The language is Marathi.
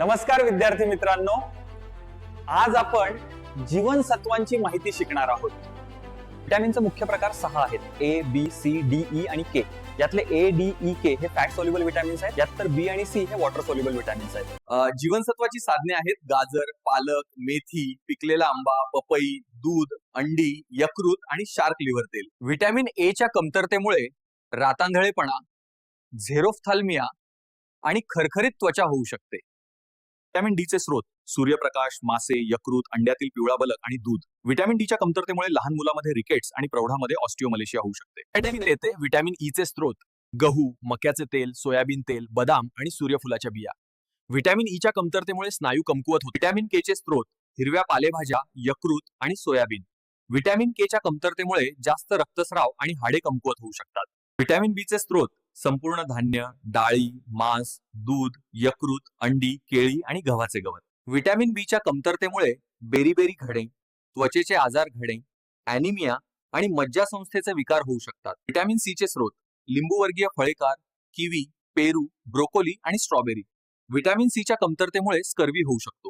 नमस्कार विद्यार्थी मित्रांनो. आज आपण जीवनसत्वांची माहिती शिकणार आहोत. विटॅमिनचे मुख्य प्रकार सहा आहेत. A B C D E आणि के यातले ए डी ई के हे फॅट सोल्युबल विटॅमिन्स आहेत. यात तर बी आणि सी हे वॉटर सोल्युबल विटॅमिन्स आहेत. जीवनसत्वाची साधने आहेत. गाजर पालक मेथी पिकलेला आंबा पपई दूध अंडी यकृत आणि शार्क लिव्हर तेल. व्हिटॅमिन ए च्या कमतरतेमुळे रातांधळेपणा झेरोफ्थाल्मिया आणि खरखरीत त्वचा होऊ शकते. व्हिटॅमिन डीचे स्रोत सूर्यप्रकाश मासे यकृत अंड्यातील पिवळा बलक आणि दूध. व्हिटॅमिन डीच्या कमतरतेमुळे लहान मुलामध्ये रिकेट्स आणि प्रौढामध्ये ऑस्टिओमलेशिया होऊ शकते. व्हिटॅमिन ए ते ई e चे स्रोत गहू मक्याचे तेल सोयाबीन तेल बदाम आणि सूर्यफुलाच्या बिया. व्हिटॅमिन ई e च्या कमतरतेमुळे स्नायू कमकुवत होते. व्हिटॅमिन के चे स्रोत हिरव्या पालेभाज्या यकृत आणि सोयाबीन. व्हिटॅमिन के च्या कमतरतेमुळे जास्त रक्तस्राव आणि हाडे कमकुवत होऊ शकतात. व्हिटॅमिन बी चे स्रोत संपूर्ण धान्य डाळी मांस दूध यकृत अंडी केळी आणि गव्हाचे गवत. व्हिटॅमिन बी च्या कमतरतेमुळे बेरीबेरी घडे त्वचेचे आजार घडे अॅनिमिया आणि मज्जासंस्थेचे विकार होऊ शकतात. व्हिटॅमिन सीचे स्रोत लिंबूवर्गीय फळेकार किवी पेरू ब्रोकोली आणि स्ट्रॉबेरी. व्हिटॅमिन सी च्या कमतरतेमुळे स्कर्वी होऊ शकतो.